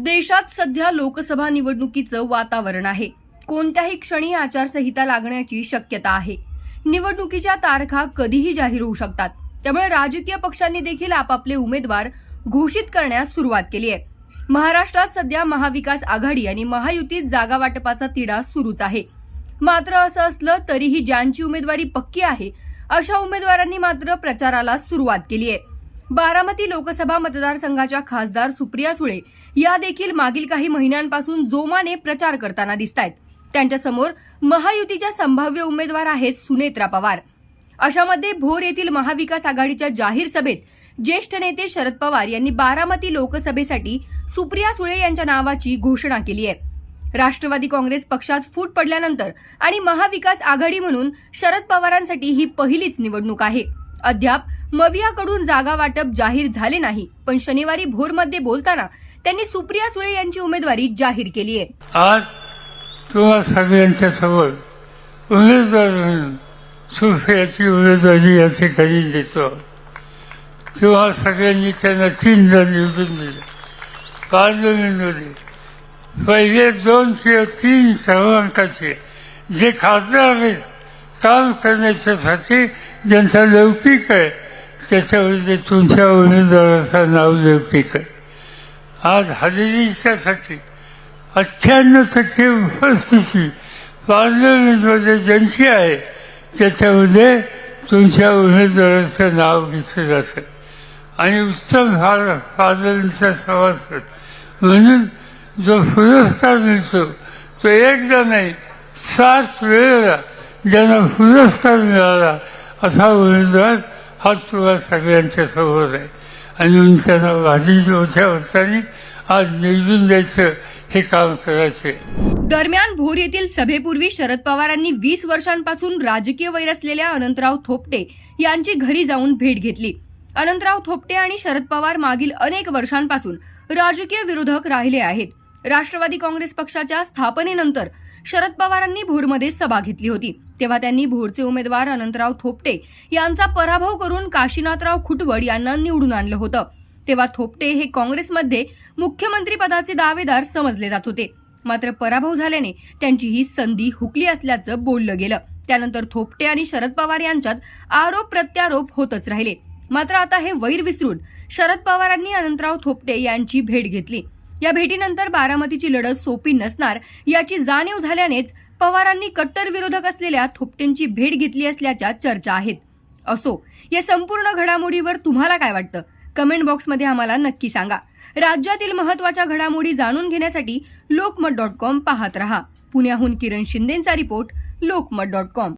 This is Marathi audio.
देशात सध्या लोकसभा निवडणुकीचं वातावरण आहे. कोणत्याही क्षणी आचारसंहिता लागण्याची शक्यता आहे. निवडणुकीच्या तारखा कधीही जाहीर होऊ शकतात. त्यामुळे राजकीय पक्षांनी देखील आपापले उमेदवार घोषित करण्यास सुरुवात केली आहे. महाराष्ट्रात सध्या महाविकास आघाडी आणि महायुतीत जागा वाटपाचा तिढा सुरूच आहे. मात्र असं असलं तरीही ज्यांची उमेदवारी पक्की आहे अशा उमेदवारांनी मात्र प्रचाराला सुरुवात केली आहे. बारामती लोकसभा मतदारसंघाच्या खासदार सुप्रिया सुळे या देखील मागील काही महिन्यांपासून जोमाने प्रचार करताना दिसत आहेत त्यांच्यासमोर महायुतीच्या संभाव्य उमेदवार आहेत सुनेत्रा पवार. अशामध्ये भोर येथील महाविकास आघाडीच्या जाहीर सभेत ज्येष्ठ नेते शरद पवार यांनी बारामती लोकसभेसाठी सुप्रिया सुळे यांच्या नावाची घोषणा केली आहे. राष्ट्रवादी काँग्रेस पक्षात फूट पडल्यानंतर आणि महाविकास आघाडी म्हणून शरद पवारांसाठी ही पहिलीच निवडणूक आहे. अद्याप मवियाकडून जागा वाटप जाहीर झाले नाही. पण शनिवारी भोरमध्ये बोलताना त्यांनी सुप्रिया सुळे यांची उमेदवारी जाहीर केली आहे. आज तुम्हा सगळ्यांच्या समोर उमेदवार म्हणून सुफियाची उमेदवारी या ठिकाणी देतो. तेव्हा सगळ्यांनी त्यांना तीनदा निवडून दिलं. पार्लमेंटमध्ये पहिले दोन किंवा तीन क्रमांकाचे जे खासदार आहेत काम करण्याच्यासाठी ज्यांचा लौकिक आहे त्याच्यामध्ये तुमच्या उमेदवाराचं नाव लौकिक आहे. आज हजेरीच्यासाठी अठ्ठ्याण्णव टक्के उपस्थिती पार्लमेंटमध्ये ज्यांची आहे त्याच्यामध्ये तुमच्या उमेदवाराचं नाव घेतलं जातं आणि उत्तम फार पार्लमेंटचा सभासद म्हणून जो पुरस्कार मिळतो तो एकदा नाही सात वेळेला ज्यांना पुरस्कार मिळाला असा उमेदवार हा तुला सगळ्यांच्या समोर आहे. आणि त्यांना भाजी मोठ्या अर्थाने आज निवडून द्यायचं हे काम करायचे दरम्यान भोर येथील सभेपूर्वी शरद पवारांनी वीस वर्षांपासून राजकीय वैर असलेल्या अनंतराव थोपटे यांची घरी जाऊन भेट घेतली. अनंतराव थोपटे आणि शरद पवार मागील अनेक वर्षांपासून राजकीय विरोधक राहिले आहेत. राष्ट्रवादी काँग्रेस पक्षाच्या स्थापनेनंतर शरद पवारांनी भोरमध्ये सभा घेतली होती. तेव्हा त्यांनी भोरचे उमेदवार अनंतराव थोपटे यांचा पराभव करून काशीनाथराव खुटवड यांना निवडून आणलं होतं. तेव्हा थोपटे हे काँग्रेसमध्ये मुख्यमंत्री पदाचे दावेदार समजले जात होते. मात्र पराभव झाल्याने त्यांची ही संधी हुकली असल्याचं बोललं गेलं. त्यानंतर थोपटे आणि शरद पवार यांच्यात आरोप प्रत्यारोप होतच राहिले. मात्र आता हे वैर विसरून शरद पवारांनी अनंतराव थोपटे यांची भेट घेतली. या भेटीनंतर बारामतीची लढत सोपी नसणार याची जाणीव झाल्यानेच पवारांनी कट्टर विरोधक असलेल्या थोपटेंची भेट घेतली असल्याच्या चर्चा आहेत. असो या संपूर्ण घडामोडीवर तुम्हाला काय वाटतं? कमेंट बॉक्समध्ये आम्हाला नक्की सांगा. राज्यातील महत्त्वाच्या घडामोडी जाणून घेण्यासाठी लोकमत डॉट कॉम पाहत रहा. पुण्याहून किरण शिंदेचा रिपोर्ट लोकमत डॉट कॉम.